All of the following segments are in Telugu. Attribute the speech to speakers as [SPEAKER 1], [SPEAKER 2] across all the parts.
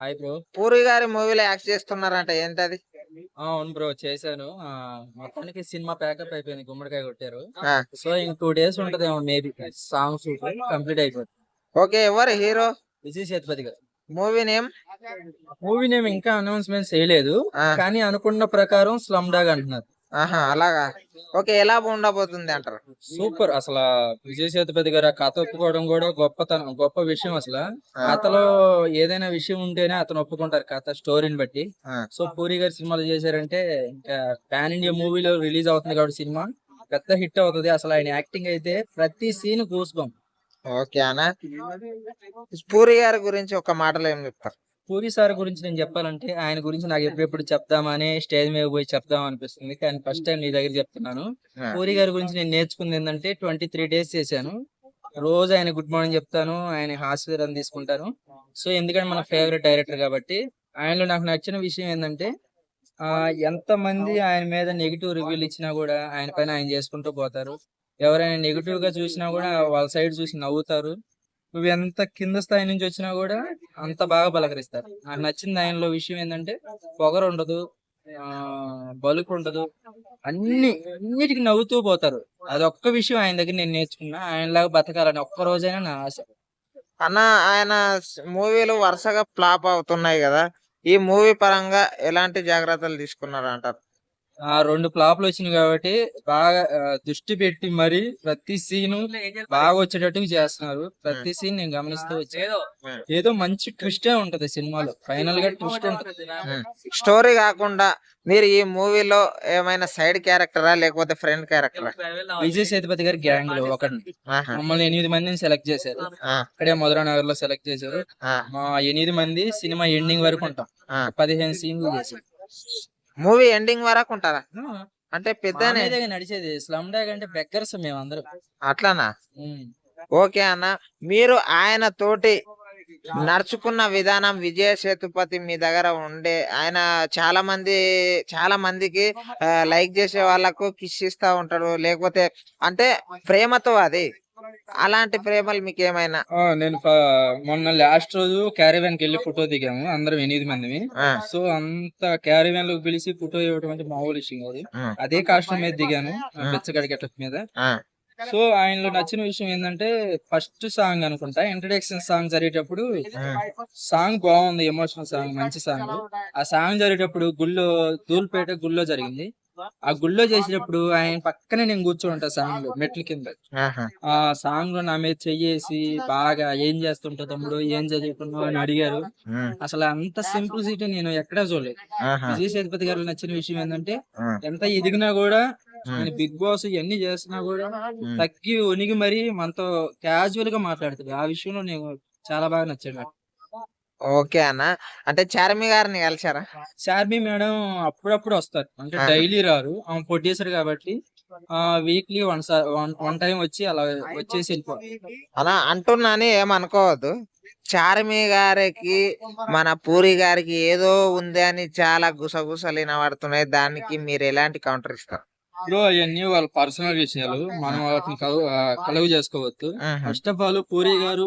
[SPEAKER 1] హాయ్ బ్రో
[SPEAKER 2] పూరి గారి మూవీలో యాక్ట్ చేస్తున్నారంట ఏంటది?
[SPEAKER 1] అవును బ్రో చేశాను. ఆ, మొత్తానికి సినిమా ప్యాకప్ అయిపోయింది గుమ్మడికాయ కొట్టారు.
[SPEAKER 2] ఆ,
[SPEAKER 1] సో ఇంక టూ డేస్ ఉంటదేమో మేబీ సాంగ్ షూట్ కంప్లీట్ అయిపోతుంది
[SPEAKER 2] ఓకే ఎవరు hero
[SPEAKER 1] Vijay Sethupathi garu.
[SPEAKER 2] Movie name
[SPEAKER 1] movie name ఇంకా అనౌన్స్మెంట్ చేయలేదు.
[SPEAKER 2] ఆ.
[SPEAKER 1] కానీ అనుకున్న ప్రకారం స్లమ్ డాగ్ అంటున్నారు.
[SPEAKER 2] ఆహా అలాగా? ఓకే ఎలా ఉండబోతుంది అంటారు?
[SPEAKER 1] సూపర్. అసలు విజయ్ సేతుపతి గారు ఆ కథ ఒప్పుకోవడం కూడా గొప్పతనం గొప్ప విషయం అసలు. కథలో ఏదైనా విషయం ఉంటేనే అతను ఒప్పుకుంటారు కథ స్టోరీని బట్టి. సో పూరి గారు సినిమాలు చేశారంటే ఇంకా పాన్ ఇండియా మూవీలో రిలీజ్ అవుతుంది కాబట్టి సినిమా. పెద్ద హిట్ అవుతుంది. అసలు ఆయన యాక్టింగ్ అయితే ప్రతి సీన్ గూస్ బంప్.
[SPEAKER 2] ఓకే అన్న. పూరి గారి గురించి ఒక మాటలో ఏం చెప్తారు?
[SPEAKER 1] పూరి సార్ గురించి నేను చెప్పాలంటే ఆయన గురించి నాకు ఎప్పుడెప్పుడు చెప్దామని స్టేజ్ మీద పోయి చెప్దాం అనిపిస్తుంది. కానీ ఫస్ట్ టైం నీ దగ్గర చెప్తున్నాను. పూరి గారి గురించి నేను నేర్చుకుంది ఏంటంటే ట్వంటీ త్రీ డేస్ చేశాను. రోజు ఆయన గుడ్ మార్నింగ్ చెప్తాను ఆయన హాస్పిటల్ తీసుకుంటాను. సో ఎందుకంటే మన ఫేవరెట్ డైరెక్టర్ కాబట్టి ఆయనలో నాకు నచ్చిన విషయం ఏంటంటే ఆ ఎంత మంది ఆయన మీద నెగిటివ్ రివ్యూలు ఇచ్చినా కూడా ఆయన పైన ఆయన చేసుకుంటూ పోతారు. ఎవరైనా నెగిటివ్గా చూసినా కూడా వాళ్ళ సైడ్ చూసి నవ్వుతారు. నువ్వు ఎంత కింద స్థాయి నుంచి వచ్చినా కూడా అంత బాగా పలకరిస్తారు నాకు నచ్చింది ఆయనలో విషయం ఏంటంటే పొగరు ఉండదు ఆ ఉండదు అన్ని అన్నిటికి నవ్వుతూ పోతారు. అది ఒక్క విషయం ఆయన దగ్గర నేను నేర్చుకున్నా. ఆయనలాగా బతకాలని ఒక్క రోజైనా నా ఆశ.
[SPEAKER 2] అన్న ఆయన మూవీలు వరుసగా ఫ్లాప్ అవుతున్నాయి కదా. ఈ మూవీ పరంగా ఎలాంటి జాగ్రత్తలు తీసుకున్నారు అంటారు
[SPEAKER 1] రెండు ఫ్లాప్లు వచ్చినాయి కాబట్టి బాగా ఆ, దృష్టి పెట్టి మరి ప్రతి సీన్ బాగా వచ్చేటట్టు చేస్తున్నారు. ప్రతి సీన్ నేను గమనిస్తూ వచ్చాను. ఏదో. మంచి ట్విస్టే ఉంటది సినిమాలో. ఫైనల్గా ట్విస్ట్ ఉంటది.
[SPEAKER 2] స్టోరీ కాకుండా మీరు ఈ మూవీలో ఏమైనా సైడ్ క్యారెక్టరా లేకపోతే ఫ్రెండ్ క్యారెక్టరా
[SPEAKER 1] విజయ్ సేతుపతి గారి గ్యాంగ్లో ఒకటి మమ్మల్ని ఎనిమిది మందిని సెలెక్ట్ చేశారు. ఇక్కడే మధురా నగర్లో సెలెక్ట్ చేశారు మా ఎనిమిది మంది సినిమా ఎండింగ్ వరకు ఉంటాం. పదిహేను సీన్లు చేశారు.
[SPEAKER 2] మూవీ ఎండింగ్ వరకు ఉంటారా అంటే
[SPEAKER 1] మీదే నడిచేది. స్లమ్ డాగ్ అంటే బెగ్గర్స్ మేము అందరం
[SPEAKER 2] అట్లానా ఓకే అన్న. మీరు ఆయన తోటి నడుచుకున్న విధానం విజయ సేతుపతి మీ దగ్గర ఉండే ఆయన చాలా మంది చాలా మందికి లైక్ చేసే వాళ్ళకు కిస్ ఇస్తా ఉంటాడు. లేకపోతే అంటే ప్రేమతో అది. అలాంటి ప్రేమలు మీకు ఏమైనా
[SPEAKER 1] నేను మొన్న లాస్ట్ రోజు క్యారీవెన్కి వెళ్ళి ఫోటో దిగాము అందరం ఎనిమిది మందిని
[SPEAKER 2] ఆ,
[SPEAKER 1] సో అంత క్యారీవెన్లో పిలిచి ఫోటో ఇవ్వడం అంటే మామూలు విషయం
[SPEAKER 2] ఆ,
[SPEAKER 1] అదే కాస్ట్యూమ్ మీద దిగాను బెచ్చగడి గెటప్ మీద. సో ఆయనలో నచ్చిన విషయం ఏంటంటే ఫస్ట్ సాంగ్ అనుకుంటా ఇంట్రడక్షన్ సాంగ్ జరిగేటప్పుడు సాంగ్ బాగుంది ఎమోషనల్ సాంగ్ మంచి సాంగ్ ఆ సాంగ్ జరిగేటప్పుడు గుళ్ళో ధూల్పేట గుళ్ళో జరిగింది. ఆ గుళ్ళో చేసేటప్పుడు ఆయన పక్కనే నేను కూర్చో ఉంటా సాంగ్లో మెట్ల కింద. ఆ సాంగ్లో నా మీద చెయ్యేసి బాగా ఏం చేస్తుంటావు తమ్ముడు ఏం చదువుకున్నావు అని అడిగారు. అసలు అంత సింప్లిసిటీ నేను ఎక్కడా చూడలేదు. విజయ్ సేతుపతి గారు నచ్చిన విషయం ఏంటంటే ఎంత ఎదిగినా కూడా ఆయన బిగ్ బాస్ ఇవన్నీ చేస్తున్నా కూడా. తగ్గి ఉనిగి మరి మనతో క్యాజువల్గా మాట్లాడుతుంది. ఆ విషయంలో నేను చాలా బాగా నచ్చాడు నాకు
[SPEAKER 2] ఓకే అన్న. అంటే చార్మి గారిని కలిసారా?
[SPEAKER 1] శార్మి మేడం అప్పుడప్పుడు వస్తారు. అంటే. డైలీ రారు. ఆమె ప్రొడ్యూసర్ కాబట్టి ఆ weekly one one one time వచ్చి అలా వచ్చేసి వెళ్ళిపోతారు
[SPEAKER 2] అలా అంటున్నాని ఏమనుకోవద్దు. చార్మి గారికి మన పూరి గారికి ఏదో ఉంది అని చాలా గుసగుసలు వినబడుతున్నాయి దానికి మీరు ఎలాంటి కౌంటర్ ఇస్తారు?
[SPEAKER 1] ఇప్పుడు అవన్నీ వాళ్ళ పర్సనల్ విషయాలు. మనం వాటిని కలుగు చేసుకోవద్దు.
[SPEAKER 2] ఆహా,
[SPEAKER 1] first of all puri garu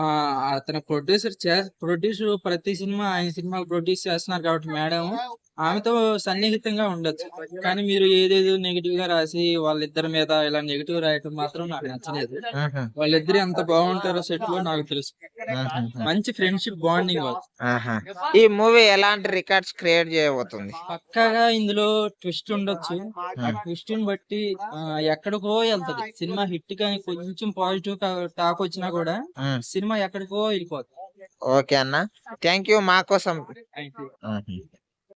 [SPEAKER 1] ఆ అతను ప్రొడ్యూసర్ ప్రొడ్యూస్ ప్రతి సినిమా ఆయన సినిమా ప్రొడ్యూస్ చేస్తున్నారు కాబట్టి మేడం. ఆమెతో సన్నిహితంగా ఉండొచ్చు. కానీ మీరు ఏదేదో నెగిటివ్గా రాసి వాళ్ళిద్దరి మీద ఇలా నెగిటివ్ రాయటం మాత్రం నాకు నచ్చలేదు. వాళ్ళిద్దరు ఎంత బాగుంటారో సెట్లో నాకు తెలుసు. మంచి ఫ్రెండ్షిప్ బాండింగ్.
[SPEAKER 2] ఈ మూవీ ఎలాంటి రికార్డ్స్ క్రియేట్ చేయబోతుంది?
[SPEAKER 1] పక్కాగా ఇందులో ట్విస్ట్ ఉండొచ్చు. ట్విస్ట్ని బట్టి ఎక్కడికో వెళ్తది. సినిమా హిట్ కానీ కొంచెం పాజిటివ్ టాక్ వచ్చినా కూడా సినిమా ఎక్కడికో వెళ్ళిపోతుంది
[SPEAKER 2] ఓకే అన్న. థ్యాంక్ యూ మా కోసం.
[SPEAKER 1] Thank you.
[SPEAKER 2] ఆహా.